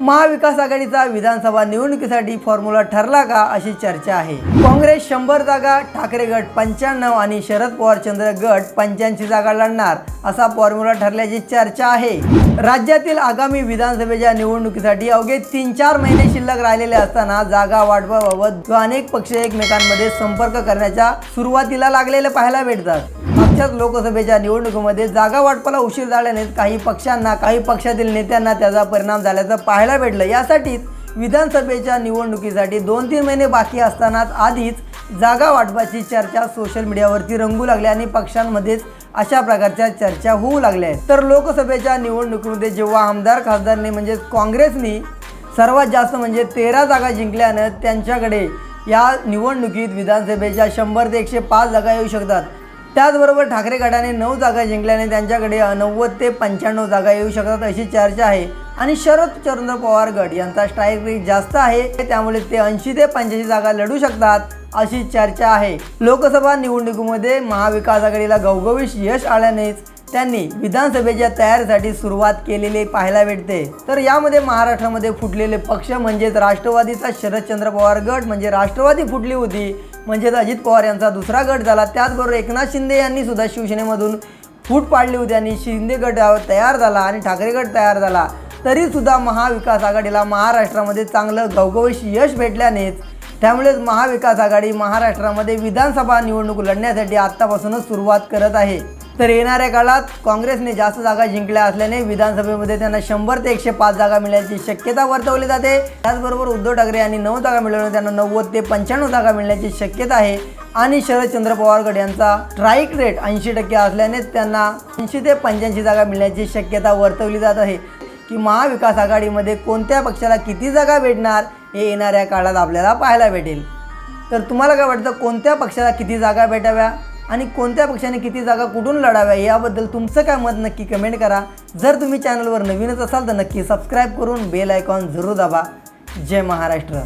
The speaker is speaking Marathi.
महाविकास आघाडीचा विधानसभा निवडणुकीसाठी फॉर्म्युला ठरला का अशी चर्चा आहे. काँग्रेस शंभर जागा ठाकरे गट पंच्याण्णव आणि शरद पवार चंद्र गट पंच्याऐंशी जागा लढणार असा फॉर्म्युला ठरल्याची चर्चा आहे. राज्यातील आगामी विधानसभेच्या निवडणुकीसाठी अवघे तीन चार महिने शिल्लक राहिलेले असताना जागा वाटपाबाबत अनेक पक्ष एकमेकांमध्ये संपर्क करण्याच्या सुरुवातीला लागलेले पाहायला भेटतात. मागच्याच लोकसभेच्या निवडणुकीमध्ये जागा वाटपाला उशीर झाल्याने काही पक्षांना काही पक्षातील नेत्यांना त्याचा परिणाम झाल्याचं पाहायला भेटलं. यासाठीच विधानसभेच्या निवडणुकीसाठी दोन तीन महिने बाकी असतानाच आधीच जागा वाटपाची चर्चा सोशल मीडियावरती रंगू लागली आणि पक्षांमध्येच अशा प्रकारच्या चर्चा होऊ लागल्या. आहेत तर लोकसभेच्या निवडणुकीमध्ये जेव्हा आमदार खासदारने म्हणजेच काँग्रेसनी सर्वात जास्त म्हणजे तेरा जागा जिंकल्यानं त्यांच्याकडे या निवडणुकीत विधानसभेच्या शंभर ते एकशे पाच जागा येऊ शकतात. त्याचबरोबर ठाकरे गटाने नऊ जागा जिंकल्याने त्यांच्याकडे नव्वद ते पंच्याण्णव जागा येऊ शकतात अशी चर्चा आहे. आणि शरद चंद्र पवार गट यांचा स्ट्राईक रेट जास्त आहे त्यामुळे ते ऐंशी ते पंच्याऐंशी जागा लढू शकतात अशी चर्चा आहे. लोकसभा निवडणुकीमध्ये महाविकास आघाडीला घवघवीत यश आल्यानेच त्यांनी विधानसभेच्या तयारीसाठी सुरुवात केलेली पाहायला भेटते. तर यामध्ये महाराष्ट्रामध्ये फुटलेले पक्ष म्हणजेच राष्ट्रवादीचा शरदचंद्र पवार गट म्हणजे राष्ट्रवादी फुटली होती. म्हणजेच अजित पवार यांचा दुसरा गट झाला. त्याचबरोबर एकनाथ शिंदे यांनी सुद्धा शिवसेनेमधून फूट पाडली होती आणि शिंदे गट तयार झाला आणि ठाकरे गट तयार झाला. तरीसुद्धा महाविकास आघाडीला महाराष्ट्रामध्ये चांगलं घवघवीत यश भेटल्यानेच त्यामुळेच महाविकास आघाडी महाराष्ट्रामध्ये विधानसभा निवडणूक लढण्यासाठी आत्तापासूनच सुरुवात करत आहे. तर येणाऱ्या काळात काँग्रेसने जास्त जागा जिंकल्या असल्याने विधानसभेमध्ये त्यांना शंभर ते एकशे पाच जागा मिळण्याची शक्यता वर्तवली जाते. त्याचबरोबर उद्धव ठाकरे यांनी नऊ जागा मिळवून त्यांना नव्वद ते पंच्याण्णव जागा मिळण्याची शक्यता आहे. आणि शरदचंद्र पवारगड यांचा स्ट्राईक रेट ऐंशी टक्के असल्याने त्यांना ऐंशी ते पंच्याऐंशी जागा मिळण्याची शक्यता वर्तवली जात आहे. की महाविकास आघाडीमध्ये कोणत्या पक्षाला किती जागा भेटणार हे येणाऱ्या काळात आपल्याला पाहायला भेटेल. तर तुम्हाला काय वाटतं कोणत्या पक्षाला किती जागा भेटाव्या आणि कोणत्या पक्षाने किती जागा कुठून लढाव्या याबद्दल तुमचं काय मत नक्की कमेंट करा. जर तुम्ही चॅनलवर नवीनच असाल तर नक्की सबस्क्राईब करून बेल आयकॉन जरूर दाबा. जय महाराष्ट्र.